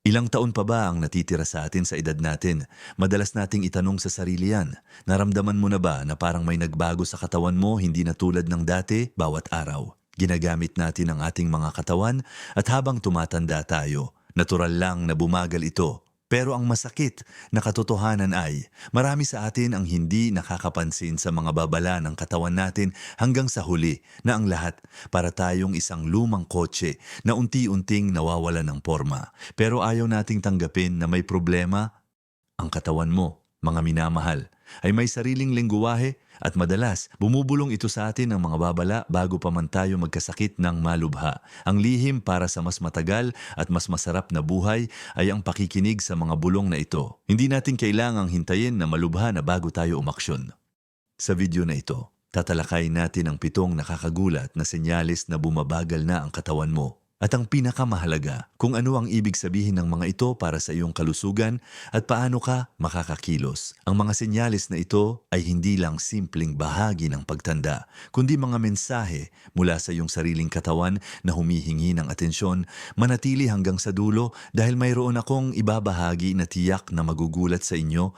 Ilang taon pa ba ang natitira sa atin sa edad natin? Madalas nating itanong sa sarili yan. Naramdaman mo na ba na parang may nagbago sa katawan mo hindi na tulad ng dati bawat araw? Ginagamit natin ang ating mga katawan at habang tumatanda tayo, natural lang na bumagal ito. Pero ang masakit na katotohanan ay marami sa atin ang hindi nakakapansin sa mga babala ng katawan natin hanggang sa huli na ang lahat para tayong isang lumang kotse na unti-unting nawawala ng forma. Pero ayaw nating tanggapin na may problema ang katawan mo, mga minamahal, ay may sariling lingguwahe at madalas bumubulong ito sa atin ng mga babala bago pa man tayo magkasakit ng malubha. Ang lihim para sa mas matagal at mas masarap na buhay ay ang pakikinig sa mga bulong na ito. Hindi natin kailangang hintayin na malubha na bago tayo umaksyon. Sa video na ito, tatalakayin natin ang pitong nakakagulat na senyales na bumabagal na ang katawan mo. At ang pinakamahalaga, kung ano ang ibig sabihin ng mga ito para sa iyong kalusugan at paano ka makakakilos. Ang mga senyales na ito ay hindi lang simpleng bahagi ng pagtanda, kundi mga mensahe mula sa iyong sariling katawan na humihingi ng atensyon, manatili hanggang sa dulo dahil mayroon akong ibabahagi na tiyak na magugulat sa inyo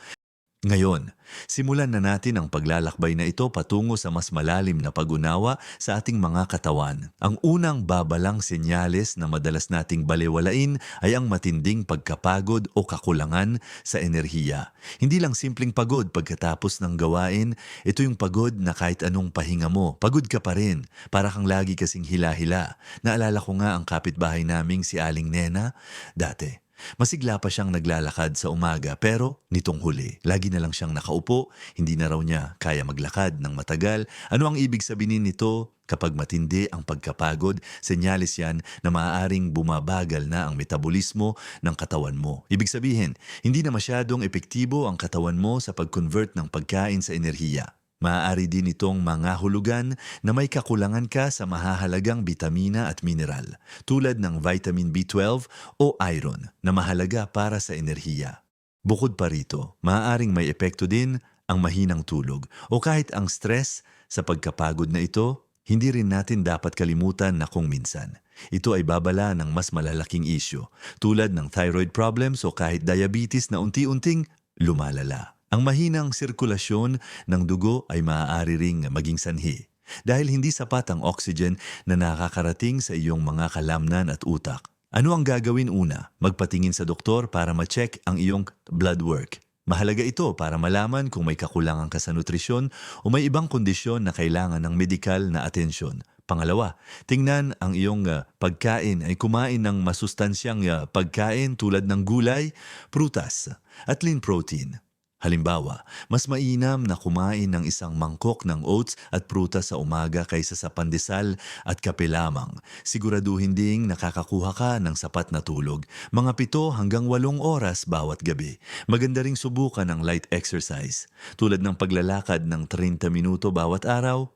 ngayon, simulan na natin ang paglalakbay na ito patungo sa mas malalim na pag-unawa sa ating mga katawan. Ang unang babalang senyales na madalas nating balewalain ay ang matinding pagkapagod o kakulangan sa enerhiya. Hindi lang simpleng pagod pagkatapos ng gawain, ito yung pagod na kahit anong pahinga mo, pagod ka pa rin, para kang lagi kasing hila-hila. Naalala ko nga ang kapitbahay naming si Aling Nena dati. Masigla pa siyang naglalakad sa umaga pero nitong huli, lagi na lang siyang nakaupo, hindi na raw niya kaya maglakad ng matagal. Ano ang ibig sabihin nito? Kapag matindi ang pagkapagod, senyalis yan na maaaring bumabagal na ang metabolismo ng katawan mo. Ibig sabihin, hindi na masyadong epektibo ang katawan mo sa pag-convert ng pagkain sa enerhiya. Maaari din itong mga hulugan na may kakulangan ka sa mahahalagang bitamina at mineral tulad ng vitamin B12 o iron na mahalaga para sa enerhiya. Bukod pa rito, maaaring may epekto din ang mahinang tulog o kahit ang stress sa pagkapagod na ito, hindi rin natin dapat kalimutan na kung minsan. Ito ay babala ng mas malalaking isyo tulad ng thyroid problems o kahit diabetes na unti-unting lumalala. Ang mahinang sirkulasyon ng dugo ay maaari ring maging sanhi dahil hindi sapat ang oxygen na nakakarating sa iyong mga kalamnan at utak. Ano ang gagawin una? Magpatingin sa doktor para ma-check ang iyong blood work. Mahalaga ito para malaman kung may kakulangan ka sa nutrisyon o may ibang kondisyon na kailangan ng medikal na atensyon. Pangalawa, tingnan ang iyong uh, pagkain ay kumain ng masustansyang uh, pagkain tulad ng gulay, prutas at lean protein. Halimbawa, mas mainam na kumain ng isang mangkok ng oats at prutas sa umaga kaysa sa pandesal at kape lamang. Siguraduhin ding nakakakuha ka ng sapat na tulog, mga pito hanggang walong oras bawat gabi. Maganda ring subukan ng light exercise, tulad ng paglalakad ng 30 minuto bawat araw.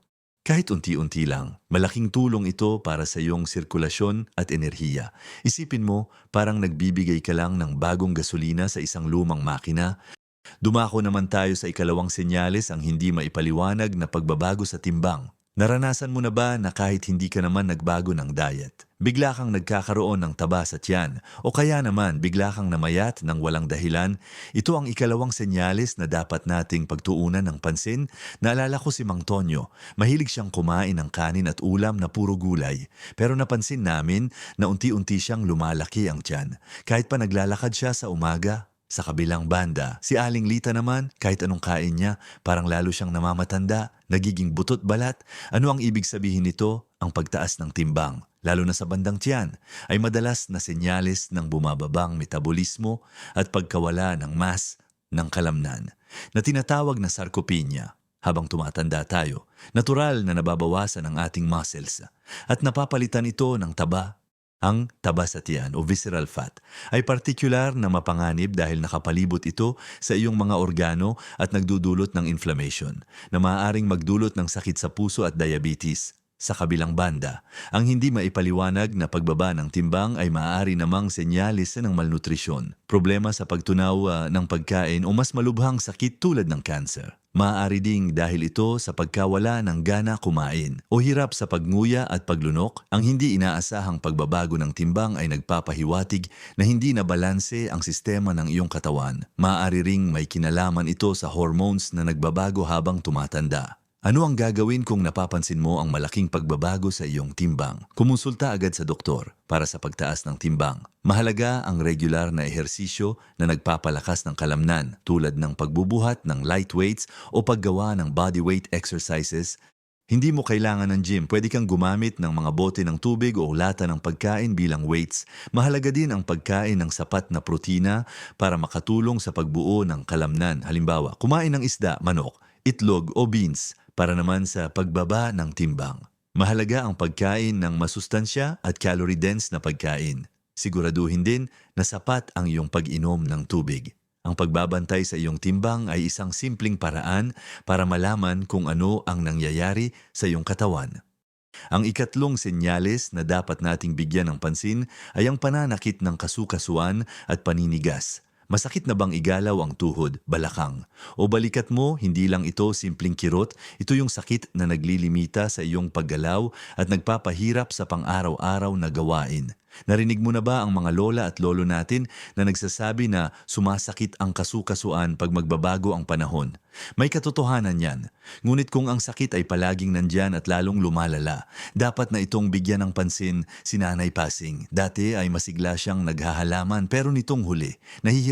Kahit unti-unti lang, malaking tulong ito para sa iyong sirkulasyon at enerhiya. Isipin mo, parang nagbibigay ka lang ng bagong gasolina sa isang lumang makina Dumako naman tayo sa ikalawang senyales ang hindi maipaliwanag na pagbabago sa timbang. Naranasan mo na ba na kahit hindi ka naman nagbago ng diet, bigla kang nagkakaroon ng taba sa tiyan o kaya naman bigla kang namayat ng walang dahilan? Ito ang ikalawang senyales na dapat nating pagtuunan ng pansin. Naalala ko si Mang Tonyo, mahilig siyang kumain ng kanin at ulam na puro gulay. Pero napansin namin na unti-unti siyang lumalaki ang tiyan. Kahit pa naglalakad siya sa umaga, sa kabilang banda, si Aling Lita naman, kahit anong kain niya, parang lalo siyang namamatanda, nagiging butot balat. Ano ang ibig sabihin nito? Ang pagtaas ng timbang, lalo na sa bandang tiyan, ay madalas na senyales ng bumababang metabolismo at pagkawala ng mass ng kalamnan na tinatawag na sarcopenia. Habang tumatanda tayo, natural na nababawasan ang ating muscles at napapalitan ito ng taba ang taba sa tiyan o visceral fat ay partikular na mapanganib dahil nakapalibot ito sa iyong mga organo at nagdudulot ng inflammation na maaaring magdulot ng sakit sa puso at diabetes. Sa kabilang banda, ang hindi maipaliwanag na pagbaba ng timbang ay maaari namang senyalis ng malnutrisyon, problema sa pagtunaw ah, ng pagkain o mas malubhang sakit tulad ng cancer. Maaari ding dahil ito sa pagkawala ng gana kumain o hirap sa pagnguya at paglunok, ang hindi inaasahang pagbabago ng timbang ay nagpapahiwatig na hindi na balanse ang sistema ng iyong katawan. Maaari ring may kinalaman ito sa hormones na nagbabago habang tumatanda. Ano ang gagawin kung napapansin mo ang malaking pagbabago sa iyong timbang? Kumonsulta agad sa doktor para sa pagtaas ng timbang. Mahalaga ang regular na ehersisyo na nagpapalakas ng kalamnan tulad ng pagbubuhat ng light weights o paggawa ng body weight exercises. Hindi mo kailangan ng gym, pwede kang gumamit ng mga bote ng tubig o lata ng pagkain bilang weights. Mahalaga din ang pagkain ng sapat na protina para makatulong sa pagbuo ng kalamnan. Halimbawa, kumain ng isda, manok, itlog o beans para naman sa pagbaba ng timbang. Mahalaga ang pagkain ng masustansya at calorie-dense na pagkain. Siguraduhin din na sapat ang iyong pag-inom ng tubig. Ang pagbabantay sa iyong timbang ay isang simpleng paraan para malaman kung ano ang nangyayari sa iyong katawan. Ang ikatlong senyales na dapat nating bigyan ng pansin ay ang pananakit ng kasukasuan at paninigas. Masakit na bang igalaw ang tuhod, balakang? O balikat mo, hindi lang ito simpleng kirot, ito yung sakit na naglilimita sa iyong paggalaw at nagpapahirap sa pang-araw-araw na gawain. Narinig mo na ba ang mga lola at lolo natin na nagsasabi na sumasakit ang kasukasuan pag magbabago ang panahon? May katotohanan yan. Ngunit kung ang sakit ay palaging nandyan at lalong lumalala, dapat na itong bigyan ng pansin si Nanay Pasing. Dati ay masigla siyang naghahalaman pero nitong huli,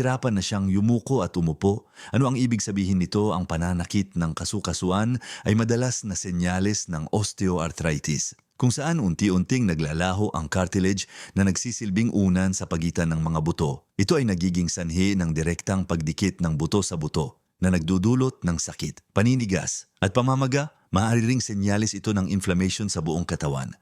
nahihirapan na siyang yumuko at umupo. Ano ang ibig sabihin nito ang pananakit ng kasukasuan ay madalas na senyales ng osteoarthritis kung saan unti-unting naglalaho ang cartilage na nagsisilbing unan sa pagitan ng mga buto. Ito ay nagiging sanhi ng direktang pagdikit ng buto sa buto na nagdudulot ng sakit, paninigas at pamamaga, maaari ring senyalis ito ng inflammation sa buong katawan.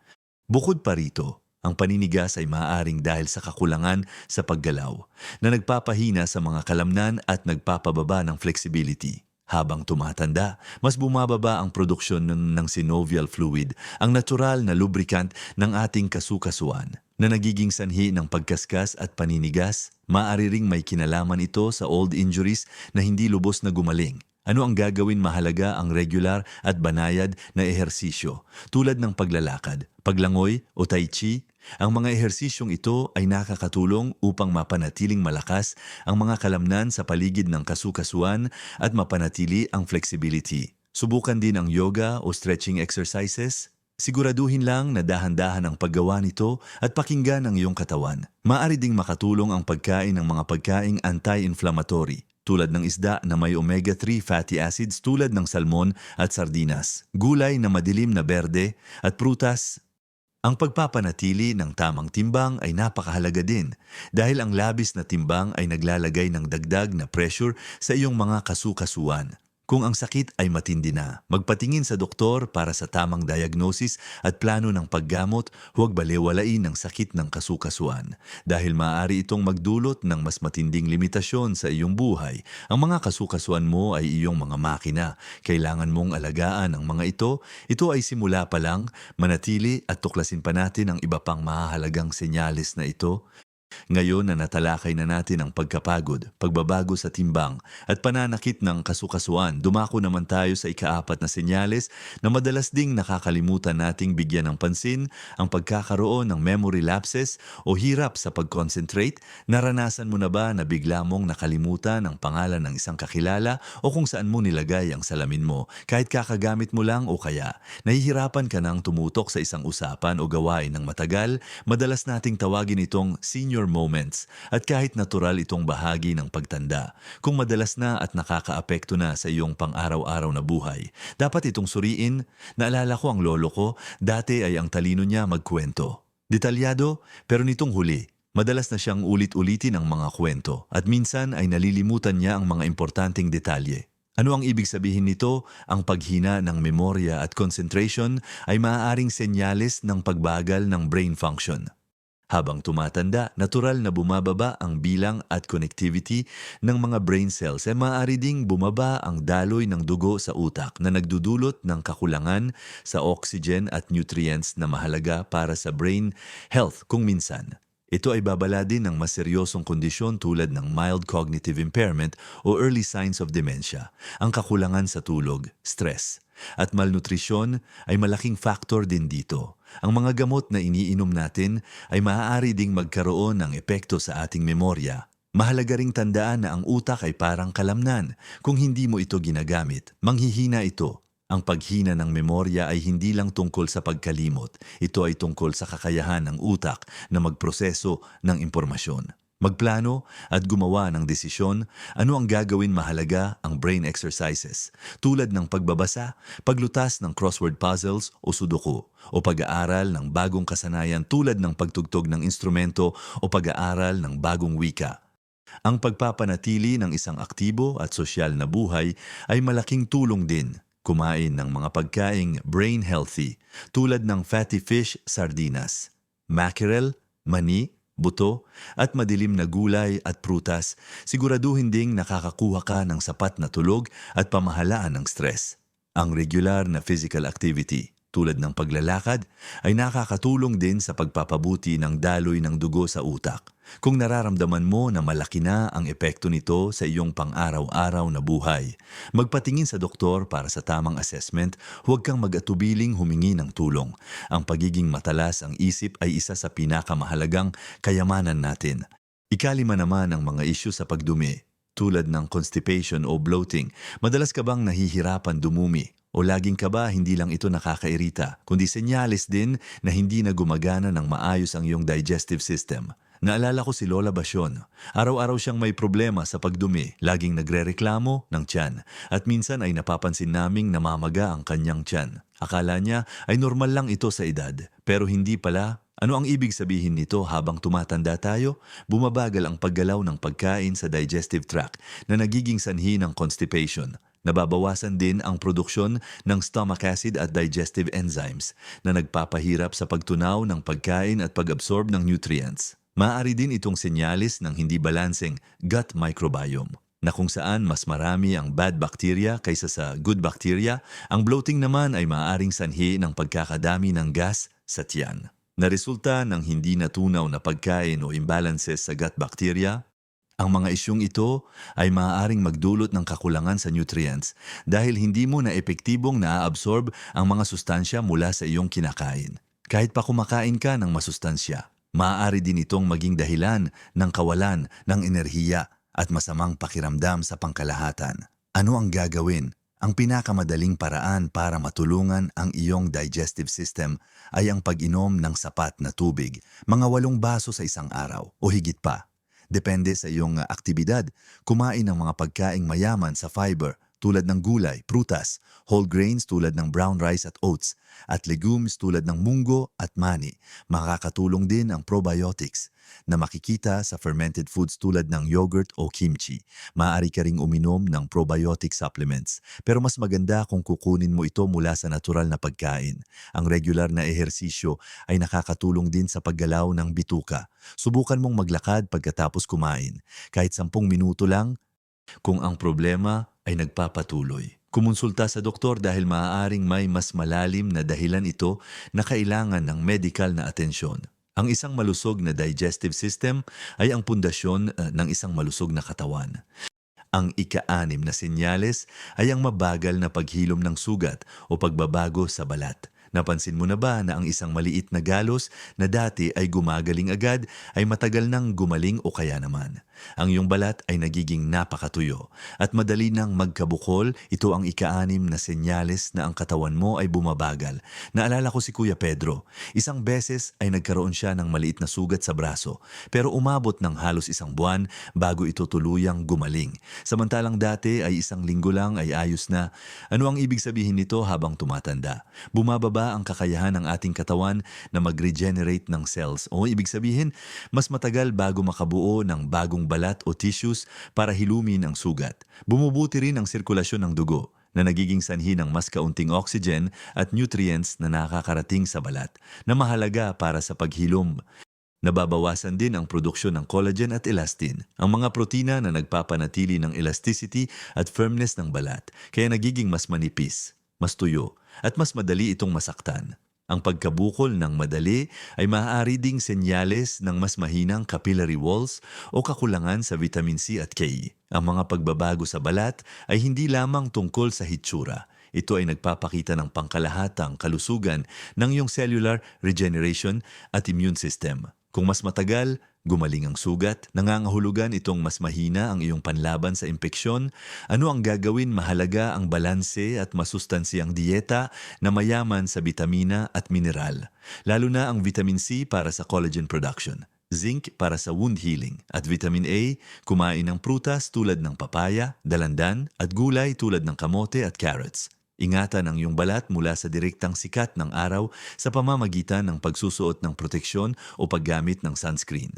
Bukod pa rito, ang paninigas ay maaaring dahil sa kakulangan sa paggalaw na nagpapahina sa mga kalamnan at nagpapababa ng flexibility. Habang tumatanda, mas bumababa ang produksyon ng, ng synovial fluid, ang natural na lubricant ng ating kasukasuan, na nagiging sanhi ng pagkaskas at paninigas. Maaari ring may kinalaman ito sa old injuries na hindi lubos na gumaling. Ano ang gagawin mahalaga ang regular at banayad na ehersisyo tulad ng paglalakad, paglangoy o tai chi ang mga ehersisyong ito ay nakakatulong upang mapanatiling malakas ang mga kalamnan sa paligid ng kasukasuan at mapanatili ang flexibility. Subukan din ang yoga o stretching exercises. Siguraduhin lang na dahan-dahan ang paggawa nito at pakinggan ang iyong katawan. Maari ding makatulong ang pagkain ng mga pagkaing anti-inflammatory tulad ng isda na may omega-3 fatty acids tulad ng salmon at sardinas, gulay na madilim na berde at prutas ang pagpapanatili ng tamang timbang ay napakahalaga din dahil ang labis na timbang ay naglalagay ng dagdag na pressure sa iyong mga kasukasuan. Kung ang sakit ay matindi na, magpatingin sa doktor para sa tamang diagnosis at plano ng paggamot, huwag balewalain ang sakit ng kasukasuan dahil maaari itong magdulot ng mas matinding limitasyon sa iyong buhay. Ang mga kasukasuan mo ay iyong mga makina. Kailangan mong alagaan ang mga ito. Ito ay simula pa lang, manatili at tuklasin pa natin ang iba pang mahahalagang senyales na ito ngayon na natalakay na natin ang pagkapagod, pagbabago sa timbang at pananakit ng kasukasuan, dumako naman tayo sa ikaapat na senyales na madalas ding nakakalimutan nating bigyan ng pansin ang pagkakaroon ng memory lapses o hirap sa pag-concentrate. Naranasan mo na ba na bigla mong nakalimutan ang pangalan ng isang kakilala o kung saan mo nilagay ang salamin mo kahit kakagamit mo lang o kaya nahihirapan ka nang tumutok sa isang usapan o gawain ng matagal, madalas nating tawagin itong senior minor moments at kahit natural itong bahagi ng pagtanda, kung madalas na at nakakaapekto na sa iyong pang-araw-araw na buhay, dapat itong suriin. Naalala ko ang lolo ko, dati ay ang talino niya magkwento. Detalyado, pero nitong huli, madalas na siyang ulit-ulitin ang mga kwento at minsan ay nalilimutan niya ang mga importanteng detalye. Ano ang ibig sabihin nito? Ang paghina ng memorya at concentration ay maaaring senyales ng pagbagal ng brain function. Habang tumatanda, natural na bumababa ang bilang at connectivity ng mga brain cells e maaari ding bumaba ang daloy ng dugo sa utak na nagdudulot ng kakulangan sa oxygen at nutrients na mahalaga para sa brain health kung minsan. Ito ay babala din ng mas seryosong kondisyon tulad ng mild cognitive impairment o early signs of dementia, ang kakulangan sa tulog, stress. At malnutrisyon ay malaking factor din dito. Ang mga gamot na iniinom natin ay maaari ding magkaroon ng epekto sa ating memorya. Mahalaga ring tandaan na ang utak ay parang kalamnan. Kung hindi mo ito ginagamit, manghihina ito. Ang paghina ng memorya ay hindi lang tungkol sa pagkalimot. Ito ay tungkol sa kakayahan ng utak na magproseso ng impormasyon. Magplano at gumawa ng desisyon, ano ang gagawin mahalaga ang brain exercises, tulad ng pagbabasa, paglutas ng crossword puzzles o sudoku, o pag-aaral ng bagong kasanayan tulad ng pagtugtog ng instrumento o pag-aaral ng bagong wika. Ang pagpapanatili ng isang aktibo at sosyal na buhay ay malaking tulong din. Kumain ng mga pagkaing brain healthy tulad ng fatty fish sardinas, mackerel, mani, buto, at madilim na gulay at prutas, siguraduhin ding nakakakuha ka ng sapat na tulog at pamahalaan ng stress. Ang regular na physical activity, tulad ng paglalakad, ay nakakatulong din sa pagpapabuti ng daloy ng dugo sa utak. Kung nararamdaman mo na malaki na ang epekto nito sa iyong pang-araw-araw na buhay, magpatingin sa doktor para sa tamang assessment, huwag kang mag-atubiling humingi ng tulong. Ang pagiging matalas ang isip ay isa sa pinakamahalagang kayamanan natin. Ikalima naman ang mga isyu sa pagdumi, tulad ng constipation o bloating. Madalas ka bang nahihirapan dumumi? O laging ka ba hindi lang ito nakakairita, kundi senyalis din na hindi na gumagana ng maayos ang iyong digestive system? Naalala ko si Lola Basyon. Araw-araw siyang may problema sa pagdumi, laging nagrereklamo ng tiyan, at minsan ay napapansin naming namamaga ang kanyang tiyan. Akala niya ay normal lang ito sa edad, pero hindi pala. Ano ang ibig sabihin nito habang tumatanda tayo? Bumabagal ang paggalaw ng pagkain sa digestive tract na nagiging sanhi ng constipation. Nababawasan din ang produksyon ng stomach acid at digestive enzymes na nagpapahirap sa pagtunaw ng pagkain at pag-absorb ng nutrients. Maaari din itong senyalis ng hindi balanseng gut microbiome na kung saan mas marami ang bad bacteria kaysa sa good bacteria, ang bloating naman ay maaaring sanhi ng pagkakadami ng gas sa tiyan. Na resulta ng hindi natunaw na pagkain o imbalances sa gut bacteria, ang mga isyong ito ay maaaring magdulot ng kakulangan sa nutrients dahil hindi mo na epektibong naaabsorb ang mga sustansya mula sa iyong kinakain. Kahit pa kumakain ka ng masustansya, maaari din itong maging dahilan ng kawalan ng enerhiya at masamang pakiramdam sa pangkalahatan. Ano ang gagawin? Ang pinakamadaling paraan para matulungan ang iyong digestive system ay ang pag-inom ng sapat na tubig, mga walong baso sa isang araw o higit pa. Depende sa iyong uh, aktibidad, kumain ng mga pagkaing mayaman sa fiber tulad ng gulay, prutas, whole grains tulad ng brown rice at oats, at legumes tulad ng munggo at mani. Makakatulong din ang probiotics na makikita sa fermented foods tulad ng yogurt o kimchi. Maaari ka ring uminom ng probiotic supplements, pero mas maganda kung kukunin mo ito mula sa natural na pagkain. Ang regular na ehersisyo ay nakakatulong din sa paggalaw ng bituka. Subukan mong maglakad pagkatapos kumain. Kahit sampung minuto lang, kung ang problema ay nagpapatuloy. Kumonsulta sa doktor dahil maaaring may mas malalim na dahilan ito na kailangan ng medical na atensyon. Ang isang malusog na digestive system ay ang pundasyon uh, ng isang malusog na katawan. Ang ika-anim na senyales ay ang mabagal na paghilom ng sugat o pagbabago sa balat. Napansin mo na ba na ang isang maliit na galos na dati ay gumagaling agad ay matagal nang gumaling o kaya naman? Ang iyong balat ay nagiging napakatuyo at madali nang magkabukol, ito ang ikaanim na senyales na ang katawan mo ay bumabagal. Naalala ko si Kuya Pedro, isang beses ay nagkaroon siya ng maliit na sugat sa braso pero umabot ng halos isang buwan bago ito tuluyang gumaling. Samantalang dati ay isang linggo lang ay ayos na. Ano ang ibig sabihin nito habang tumatanda? Bumababa ang kakayahan ng ating katawan na mag-regenerate ng cells o ibig sabihin mas matagal bago makabuo ng bagong balat o tissues para hilumin ang sugat. Bumubuti rin ang sirkulasyon ng dugo na nagiging sanhi ng mas kaunting oxygen at nutrients na nakakarating sa balat na mahalaga para sa paghilom. Nababawasan din ang produksyon ng collagen at elastin, ang mga protina na nagpapanatili ng elasticity at firmness ng balat, kaya nagiging mas manipis, mas tuyo, at mas madali itong masaktan. Ang pagkabukol ng madali ay maaari ding senyales ng mas mahinang capillary walls o kakulangan sa vitamin C at K. Ang mga pagbabago sa balat ay hindi lamang tungkol sa hitsura. Ito ay nagpapakita ng pangkalahatang kalusugan ng iyong cellular regeneration at immune system. Kung mas matagal, gumaling ang sugat, nangangahulugan itong mas mahina ang iyong panlaban sa impeksyon, ano ang gagawin? Mahalaga ang balanse at masustansyang dieta na mayaman sa bitamina at mineral, lalo na ang vitamin C para sa collagen production. Zinc para sa wound healing, at vitamin A, kumain ng prutas tulad ng papaya, dalandan, at gulay tulad ng kamote at carrots. Ingatan ang iyong balat mula sa direktang sikat ng araw sa pamamagitan ng pagsusuot ng proteksyon o paggamit ng sunscreen.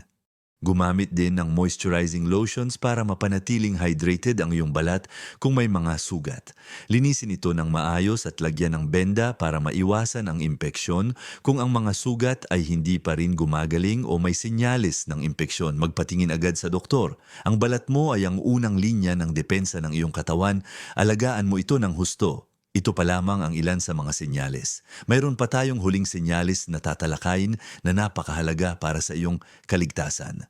Gumamit din ng moisturizing lotions para mapanatiling hydrated ang iyong balat kung may mga sugat. Linisin ito ng maayos at lagyan ng benda para maiwasan ang impeksyon. Kung ang mga sugat ay hindi pa rin gumagaling o may sinyalis ng impeksyon, magpatingin agad sa doktor. Ang balat mo ay ang unang linya ng depensa ng iyong katawan. Alagaan mo ito ng husto. Ito pa lamang ang ilan sa mga senyales. Mayroon pa tayong huling senyales na tatalakayin na napakahalaga para sa iyong kaligtasan.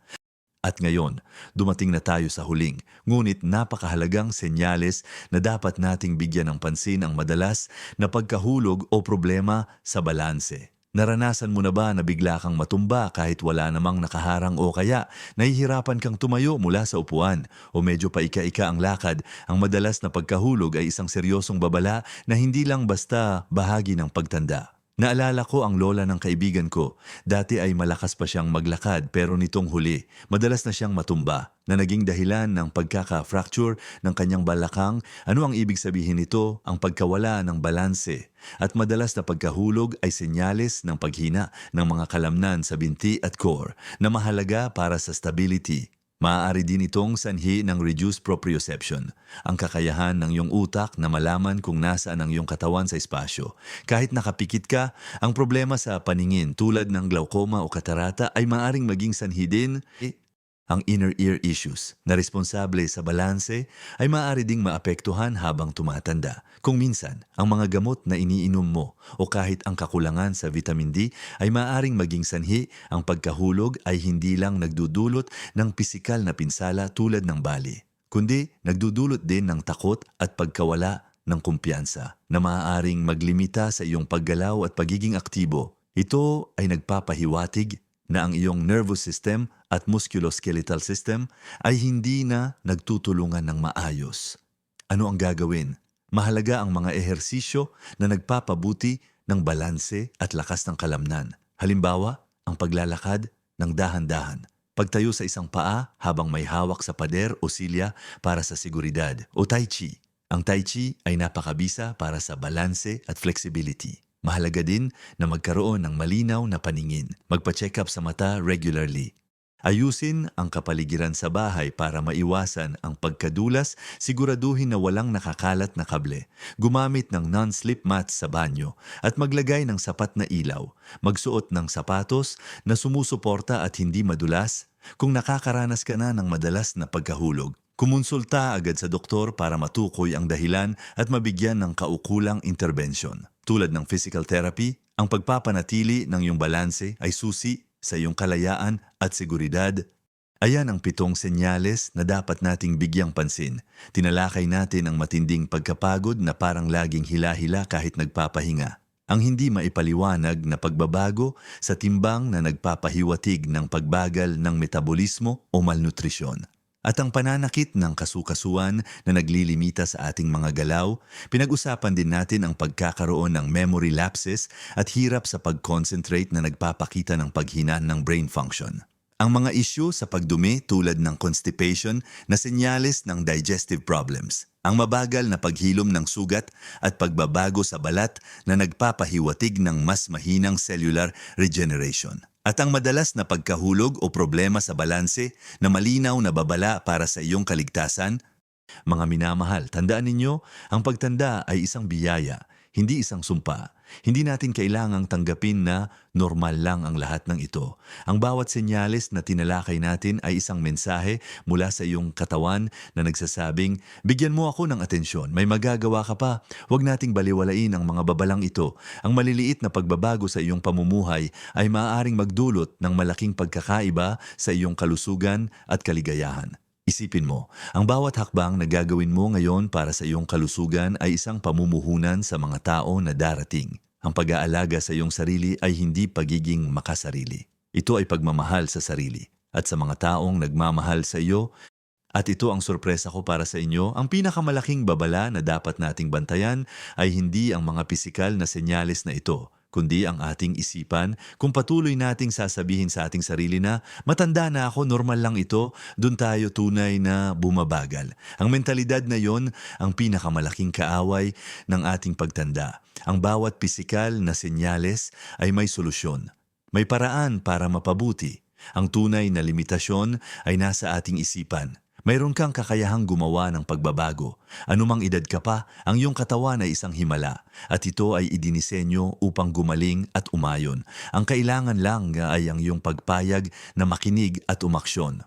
At ngayon, dumating na tayo sa huling, ngunit napakahalagang senyales na dapat nating bigyan ng pansin ang madalas na pagkahulog o problema sa balanse. Naranasan mo na ba na bigla kang matumba kahit wala namang nakaharang o kaya nahihirapan kang tumayo mula sa upuan o medyo paika-ika ang lakad? Ang madalas na pagkahulog ay isang seryosong babala na hindi lang basta bahagi ng pagtanda. Naalala ko ang lola ng kaibigan ko. Dati ay malakas pa siyang maglakad pero nitong huli, madalas na siyang matumba na naging dahilan ng pagkaka-fracture ng kanyang balakang. Ano ang ibig sabihin nito? Ang pagkawala ng balanse. At madalas na pagkahulog ay senyales ng paghina ng mga kalamnan sa binti at core na mahalaga para sa stability. Maaari din itong sanhi ng reduced proprioception, ang kakayahan ng iyong utak na malaman kung nasaan ang iyong katawan sa espasyo. Kahit nakapikit ka, ang problema sa paningin tulad ng glaucoma o katarata ay maaring maging sanhi din ang inner ear issues na responsable sa balanse ay maaari ding maapektuhan habang tumatanda. Kung minsan, ang mga gamot na iniinom mo o kahit ang kakulangan sa vitamin D ay maaaring maging sanhi, ang pagkahulog ay hindi lang nagdudulot ng pisikal na pinsala tulad ng bali, kundi nagdudulot din ng takot at pagkawala ng kumpiyansa na maaaring maglimita sa iyong paggalaw at pagiging aktibo. Ito ay nagpapahiwatig na ang iyong nervous system at musculoskeletal system ay hindi na nagtutulungan ng maayos. Ano ang gagawin? Mahalaga ang mga ehersisyo na nagpapabuti ng balanse at lakas ng kalamnan. Halimbawa, ang paglalakad ng dahan-dahan. Pagtayo sa isang paa habang may hawak sa pader o silya para sa seguridad. O Tai Chi. Ang Tai Chi ay napakabisa para sa balanse at flexibility. Mahalaga din na magkaroon ng malinaw na paningin. Magpa-check up sa mata regularly. Ayusin ang kapaligiran sa bahay para maiwasan ang pagkadulas, siguraduhin na walang nakakalat na kable. Gumamit ng non-slip mats sa banyo at maglagay ng sapat na ilaw. Magsuot ng sapatos na sumusuporta at hindi madulas. Kung nakakaranas ka na ng madalas na pagkahulog, kumonsulta agad sa doktor para matukoy ang dahilan at mabigyan ng kaukulang intervention. Tulad ng physical therapy, ang pagpapanatili ng iyong balanse ay susi sa iyong kalayaan at seguridad. Ayan ang pitong senyales na dapat nating bigyang pansin. Tinalakay natin ang matinding pagkapagod na parang laging hila-hila kahit nagpapahinga. Ang hindi maipaliwanag na pagbabago sa timbang na nagpapahiwatig ng pagbagal ng metabolismo o malnutrisyon at ang pananakit ng kasukasuan na naglilimita sa ating mga galaw, pinag-usapan din natin ang pagkakaroon ng memory lapses at hirap sa pag-concentrate na nagpapakita ng paghina ng brain function. Ang mga isyu sa pagdumi tulad ng constipation na senyales ng digestive problems. Ang mabagal na paghilom ng sugat at pagbabago sa balat na nagpapahiwatig ng mas mahinang cellular regeneration. At ang madalas na pagkahulog o problema sa balanse na malinaw na babala para sa iyong kaligtasan, mga minamahal, tandaan ninyo, ang pagtanda ay isang biyaya, hindi isang sumpa. Hindi natin kailangang tanggapin na normal lang ang lahat ng ito. Ang bawat senyales na tinalakay natin ay isang mensahe mula sa iyong katawan na nagsasabing, bigyan mo ako ng atensyon, may magagawa ka pa. Huwag nating baliwalain ang mga babalang ito. Ang maliliit na pagbabago sa iyong pamumuhay ay maaaring magdulot ng malaking pagkakaiba sa iyong kalusugan at kaligayahan. Isipin mo, ang bawat hakbang na gagawin mo ngayon para sa iyong kalusugan ay isang pamumuhunan sa mga tao na darating. Ang pag-aalaga sa iyong sarili ay hindi pagiging makasarili. Ito ay pagmamahal sa sarili. At sa mga taong nagmamahal sa iyo, at ito ang sorpresa ko para sa inyo, ang pinakamalaking babala na dapat nating bantayan ay hindi ang mga pisikal na senyales na ito, kundi ang ating isipan kung patuloy nating sasabihin sa ating sarili na matanda na ako, normal lang ito, dun tayo tunay na bumabagal. Ang mentalidad na yon ang pinakamalaking kaaway ng ating pagtanda. Ang bawat pisikal na senyales ay may solusyon. May paraan para mapabuti. Ang tunay na limitasyon ay nasa ating isipan. Mayroon kang kakayahang gumawa ng pagbabago. Anumang edad ka pa, ang iyong katawan ay isang himala at ito ay idinisenyo upang gumaling at umayon. Ang kailangan lang ay ang iyong pagpayag na makinig at umaksyon.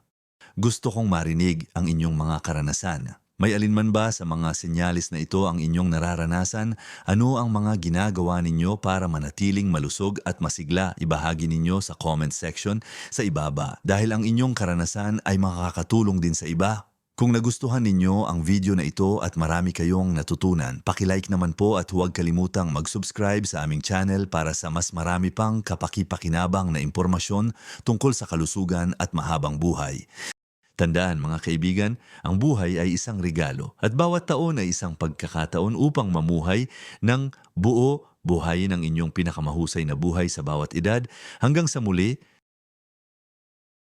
Gusto kong marinig ang inyong mga karanasan. May alinman ba sa mga senyalis na ito ang inyong nararanasan? Ano ang mga ginagawa ninyo para manatiling malusog at masigla? Ibahagi ninyo sa comment section sa ibaba dahil ang inyong karanasan ay makakatulong din sa iba. Kung nagustuhan ninyo ang video na ito at marami kayong natutunan, pakilike naman po at huwag kalimutang mag-subscribe sa aming channel para sa mas marami pang kapaki-pakinabang na impormasyon tungkol sa kalusugan at mahabang buhay. Tandaan mga kaibigan, ang buhay ay isang regalo at bawat taon ay isang pagkakataon upang mamuhay ng buo buhayin ang inyong pinakamahusay na buhay sa bawat edad. Hanggang sa muli